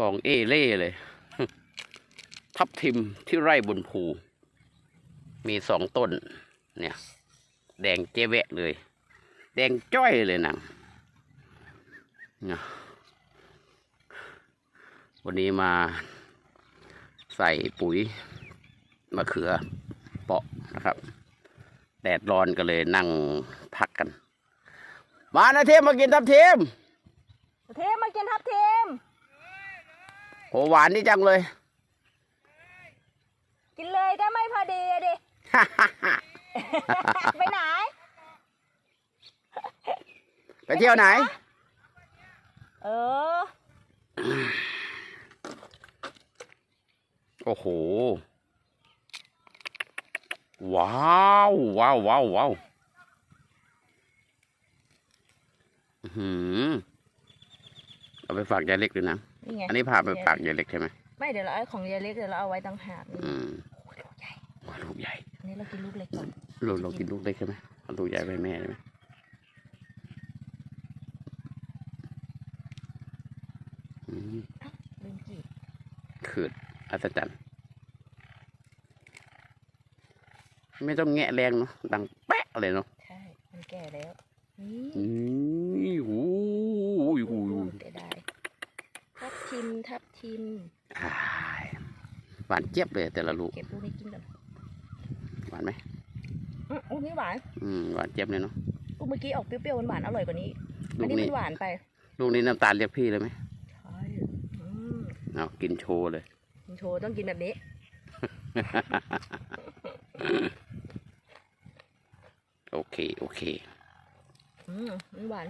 กองเอเล่เลย ทับทิมที่ไร่บนภู มีสองต้น เนี่ย แดงเจ๊แวะเลย แดงจ้อยเลยนังวันนี้มาใส่ปุ๋ยมะเขือเปาะนะครับ แดดร้อนก็เลยนั่งพักกัน มานะเทมมากินทับทิมเทมมากินทับเทม โหหวานนี่จังเลย กินเลยได้ไม่พอดีอะดิ ไปไหน ไปเที่ยวไหน เออ โอ้โห ว้าวว้าวว้าวว้าวอื้อหือเอาไปฝากยายเล็กด้วยนะ นี่ไงอันนี้พาไปฝากยายเล็กใช่ไหมไม่เดี๋ยวเราเอาของยายเล็กเดี๋ยวเราเอาไว้ต่างหากนี่อืมโอ้ยลูกใหญ่ว้าวลูกใหญ่อันนี้เรากินลูกเล็กก่อนเราเรากินลูกเล็กใช่ไหมเอาลูกใหญ่ไปให้แม่ใช่ไหมอืมลืมกีบขืดอัศจรรย์ไม่ต้องแงะแรงเนาะดังแป๊ะเลยเนาะใช่มันแก่แล้วนี่อืมโอ้ยโอ้ยโอ้ย เสียดายทับ ทิมทับทิมอ้ายหวานเจี๊ยบเลยแต่ละลูกเก็บลูกนี้กินก่อนหวานไหมอื้อลูกนี้หวานอืมหวานเจี๊ยบเลยเนาะลูกเมื่อกี้ออกเปรี้ยวๆหวานๆอร่อยกว่านี้ลูอันกนี้นี้มันหวานไป ลูกนี้น้ำตาลเรียกพี่เลยไหมใช่อืมเอากินโชว์เลยคุณโชว์ต้องกินแบบนี้โอเค โอเค อืมมันหวาน